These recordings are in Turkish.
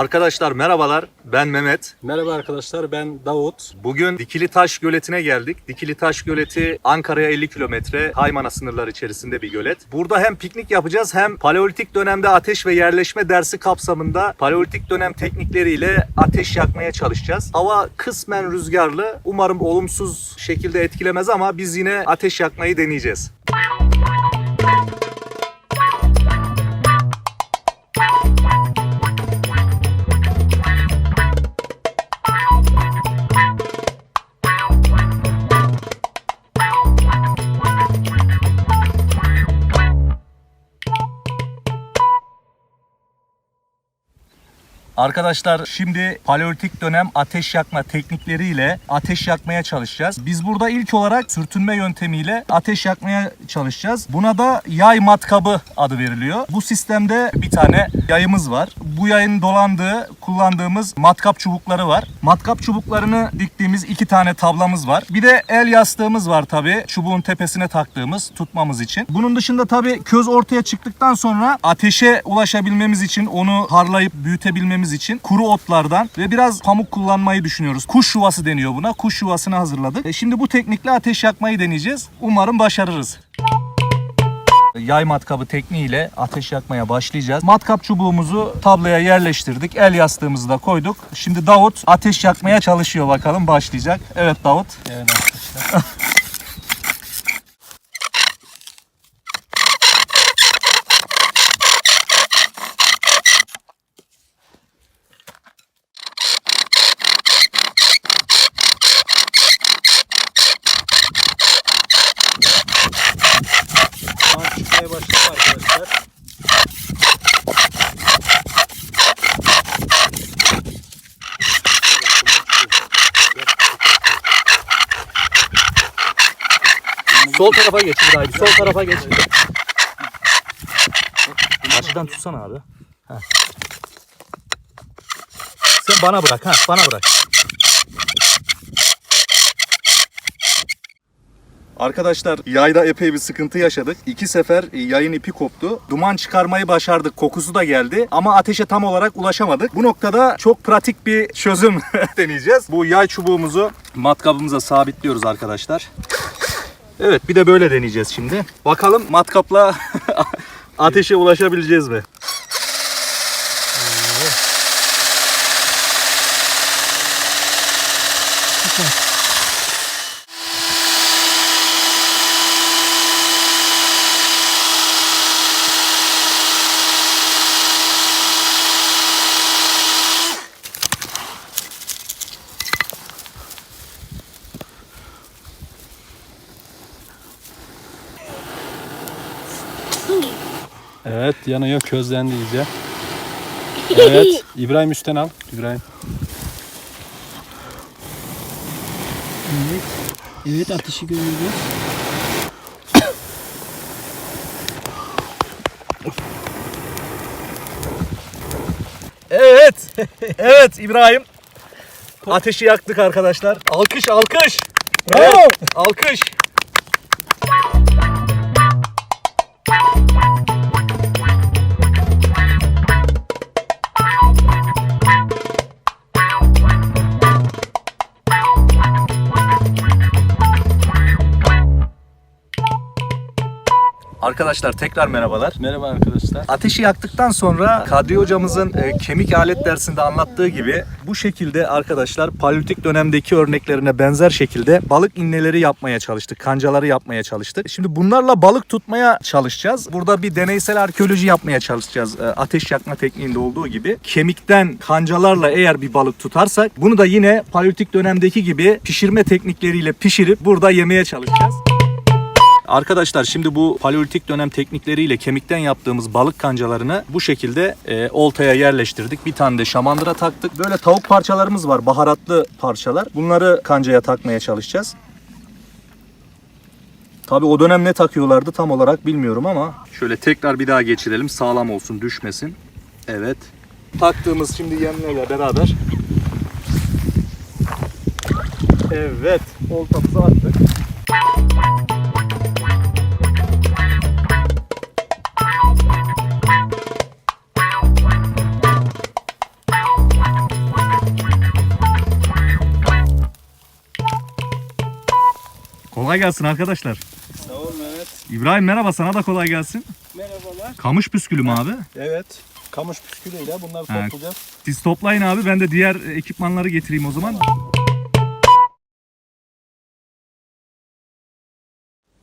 Arkadaşlar merhabalar. Ben Mehmet. Merhaba arkadaşlar ben Davut. Bugün Dikili Taş Göleti'ne geldik. Dikili Taş Göleti Ankara'ya 50 kilometre Haymana sınırları içerisinde bir gölet. Burada hem piknik yapacağız hem paleolitik dönemde ateş ve yerleşme dersi kapsamında paleolitik dönem teknikleriyle ateş yakmaya çalışacağız. Hava kısmen rüzgarlı. Umarım olumsuz şekilde etkilemez ama biz yine ateş yakmayı deneyeceğiz. Arkadaşlar şimdi paleolitik dönem ateş yakma teknikleriyle ateş yakmaya çalışacağız. Biz burada ilk olarak sürtünme yöntemiyle ateş yakmaya çalışacağız. Buna da yay matkabı adı veriliyor. Bu sistemde bir tane yayımız var. Bu yayın dolandığı kullandığımız matkap çubukları var. Matkap çubuklarını diktiğimiz iki tane tablamız var. Bir de el yastığımız var tabi çubuğun tepesine taktığımız tutmamız için. Bunun dışında tabi köz ortaya çıktıktan sonra ateşe ulaşabilmemiz için onu harlayıp büyütebilmemiz için kuru otlardan ve biraz pamuk kullanmayı düşünüyoruz. Kuş yuvası deniyor buna. Kuş yuvasını hazırladık. E şimdi bu teknikle ateş yakmayı deneyeceğiz. Umarım başarırız. Yay matkabı tekniğiyle ateş yakmaya başlayacağız. Matkap çubuğumuzu tabloya yerleştirdik. El yastığımızı da koyduk. Şimdi Davut ateş yakmaya çalışıyor bakalım başlayacak. Evet Davut. Evet arkadaşlar. Şu an çıkmaya başladı arkadaşlar. Sol tarafa geç İbrahim. Sol tarafa geç. Karşıdan tutsana abi. Heh. Sen bana bırak ha, bana bırak. Arkadaşlar yayda epey bir sıkıntı yaşadık. İki sefer yayın ipi koptu. Duman çıkarmayı başardık. Kokusu da geldi. Ama ateşe tam olarak ulaşamadık. Bu noktada çok pratik bir çözüm deneyeceğiz. Bu yay çubuğumuzu matkabımıza sabitliyoruz arkadaşlar. Evet bir de böyle deneyeceğiz şimdi. Bakalım matkapla ateşe ulaşabileceğiz mi? Evet yanıyor közlendi iyice. Evet İbrahim üstten al. İbrahim. Evet. Evet ateşi görüyoruz. Evet. evet İbrahim. Ateşi yaktık arkadaşlar. Alkış alkış. Bravo. alkış. Arkadaşlar tekrar merhabalar. Merhaba arkadaşlar. Ateşi yaktıktan sonra Kadri hocamızın e, kemik alet dersinde anlattığı gibi bu şekilde arkadaşlar paleolitik dönemdeki örneklerine benzer şekilde balık inneleri yapmaya çalıştık. Kancaları yapmaya çalıştık. Şimdi bunlarla balık tutmaya çalışacağız. Burada bir deneysel arkeoloji yapmaya çalışacağız. E, ateş yakma tekniğinde olduğu gibi. Kemikten kancalarla eğer bir balık tutarsak bunu da yine paleolitik dönemdeki gibi pişirme teknikleriyle pişirip burada yemeye çalışacağız. Arkadaşlar şimdi bu paleolitik dönem teknikleriyle kemikten yaptığımız balık kancalarını bu şekilde e, oltaya yerleştirdik. Bir tane de şamandıra taktık. Böyle tavuk parçalarımız var. Baharatlı parçalar. Bunları kancaya takmaya çalışacağız. Tabi o dönem ne takıyorlardı tam olarak bilmiyorum ama. Şöyle tekrar bir daha geçirelim. Sağlam olsun düşmesin. Evet. Taktığımız şimdi yemlerle beraber. Evet. Oltamızı attık. Kolay gelsin arkadaşlar. Sağ ol Mehmet. İbrahim merhaba sana da kolay gelsin. Merhabalar. Kamış püskülü mü abi? Evet. Kamış püskülüyle bunları toplayacağız. Siz toplayın abi ben de diğer ekipmanları getireyim o zaman.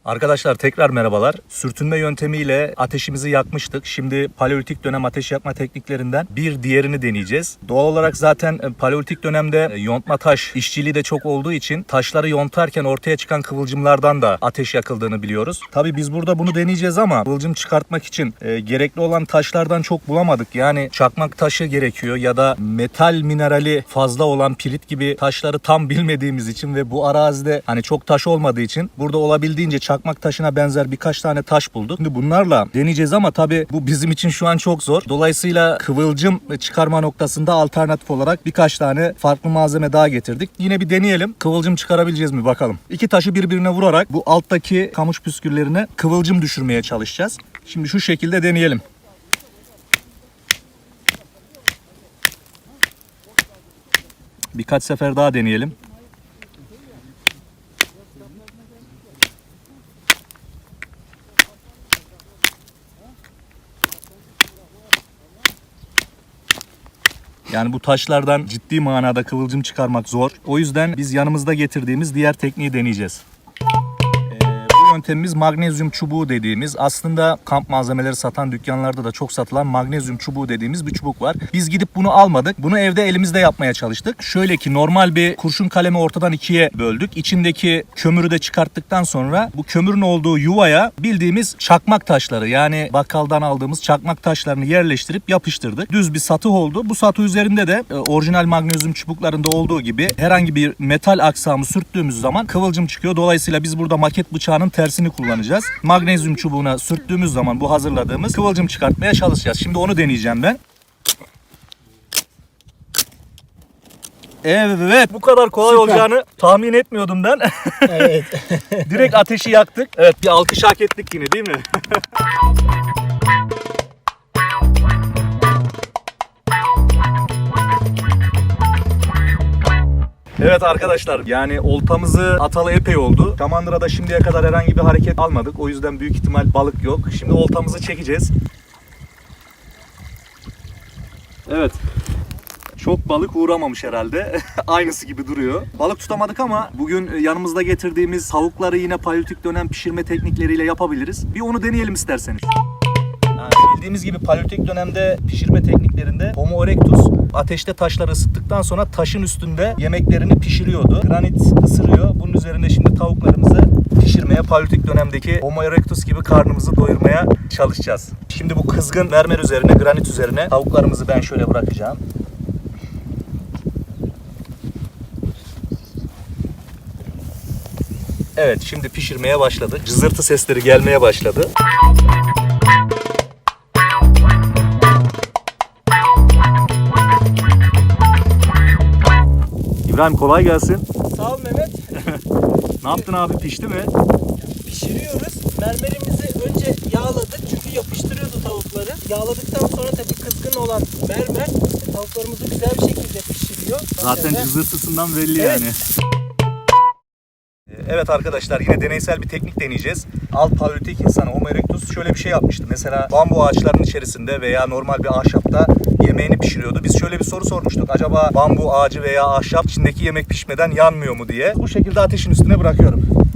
Arkadaşlar tekrar merhabalar. Sürtünme yöntemiyle ateşimizi yakmıştık. Şimdi paleolitik dönem ateş yakma tekniklerinden bir diğerini deneyeceğiz. Doğal olarak zaten e, paleolitik dönemde e, yontma taş işçiliği de çok olduğu için taşları yontarken ortaya çıkan kıvılcımlardan da ateş yakıldığını biliyoruz. Tabii biz burada bunu deneyeceğiz ama kıvılcım çıkartmak için e, gerekli olan taşlardan çok bulamadık. Yani çakmak taşı gerekiyor ya da metal minerali fazla olan pirit gibi taşları tam bilmediğimiz için ve bu arazide hani çok taş olmadığı için burada olabildiğince çakmak taşına benzer birkaç tane taş bulduk. Şimdi bunlarla deneyeceğiz ama tabii bu bizim için şu an çok zor. Dolayısıyla kıvılcım çıkarma noktasında alternatif olarak birkaç tane farklı malzeme daha getirdik. Yine bir deneyelim. Kıvılcım çıkarabileceğiz mi bakalım. İki taşı birbirine vurarak bu alttaki kamış püsküllerine kıvılcım düşürmeye çalışacağız. Şimdi şu şekilde deneyelim. Birkaç sefer daha deneyelim. Yani bu taşlardan ciddi manada kıvılcım çıkarmak zor. O yüzden biz yanımızda getirdiğimiz diğer tekniği deneyeceğiz. Yöntemimiz magnezyum çubuğu dediğimiz aslında kamp malzemeleri satan dükkanlarda da çok satılan magnezyum çubuğu dediğimiz bir çubuk var. Biz gidip bunu almadık. Bunu evde elimizde yapmaya çalıştık. Şöyle ki normal bir kurşun kalemi ortadan ikiye böldük. İçindeki kömürü de çıkarttıktan sonra bu kömürün olduğu yuvaya bildiğimiz çakmak taşları yani bakkaldan aldığımız çakmak taşlarını yerleştirip yapıştırdık. Düz bir satıh oldu. Bu satıh üzerinde de e, orijinal magnezyum çubuklarında olduğu gibi herhangi bir metal aksamı sürttüğümüz zaman kıvılcım çıkıyor. Dolayısıyla biz burada maket bıçağının tersini kullanacağız. Magnezyum çubuğuna sürttüğümüz zaman bu hazırladığımız kıvılcım çıkartmaya çalışacağız. Şimdi onu deneyeceğim ben. Evet bu kadar kolay Süper. olacağını tahmin etmiyordum ben. Evet. Direkt ateşi yaktık. Evet bir alkış hak ettik yine değil mi? Evet arkadaşlar yani oltamızı atalı epey oldu. Şamandıra'da şimdiye kadar herhangi bir hareket almadık. O yüzden büyük ihtimal balık yok. Şimdi oltamızı çekeceğiz. Evet. Çok balık uğramamış herhalde. Aynısı gibi duruyor. Balık tutamadık ama bugün yanımızda getirdiğimiz tavukları yine paleolitik dönem pişirme teknikleriyle yapabiliriz. Bir onu deneyelim isterseniz. Yani bildiğimiz gibi paleolitik dönemde pişirme tekniklerinde Homo erectus ateşte taşları ısıttıktan sonra taşın üstünde yemeklerini pişiriyordu. Granit ısırıyor. Bunun üzerinde şimdi tavuklarımızı pişirmeye paleolitik dönemdeki Homo erectus gibi karnımızı doyurmaya çalışacağız. Şimdi bu kızgın mermer üzerine, granit üzerine tavuklarımızı ben şöyle bırakacağım. Evet şimdi pişirmeye başladı. Cızırtı sesleri gelmeye başladı. İbrahim kolay gelsin. Sağ ol Mehmet. Ne yaptın abi pişti mi? Pişiriyoruz. Mermerimizi önce yağladık çünkü yapıştırıyordu tavukları. Yağladıktan sonra tabii kızgın olan mermer tavuklarımızı güzel bir şekilde pişiriyor. Zaten cızırtısından belli Evet. yani. Evet arkadaşlar yine deneysel bir teknik deneyeceğiz. Alt paleolitik insanı Homo erectus şöyle bir şey yapmıştı. Mesela bambu ağaçlarının içerisinde veya normal bir ahşapta yemeğini pişiriyordu. Biz şöyle bir soru sormuştuk. Acaba bambu ağacı veya ahşap içindeki yemek pişmeden yanmıyor mu diye. Bu şekilde ateşin üstüne bırakıyorum.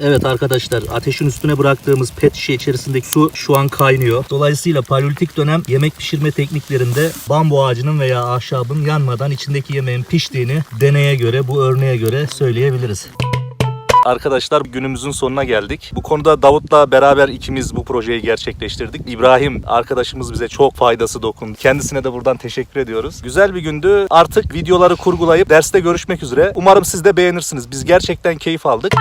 Evet arkadaşlar ateşin üstüne bıraktığımız pet şişe içerisindeki su şu an kaynıyor. Dolayısıyla paleolitik dönem yemek pişirme tekniklerinde bambu ağacının veya ahşabın yanmadan içindeki yemeğin piştiğini deneye göre bu örneğe göre söyleyebiliriz. Arkadaşlar günümüzün sonuna geldik. Bu konuda Davut'la beraber ikimiz bu projeyi gerçekleştirdik. İbrahim arkadaşımız bize çok faydası dokundu. Kendisine de buradan teşekkür ediyoruz. Güzel bir gündü. Artık videoları kurgulayıp derste görüşmek üzere. Umarım siz de beğenirsiniz. Biz gerçekten keyif aldık.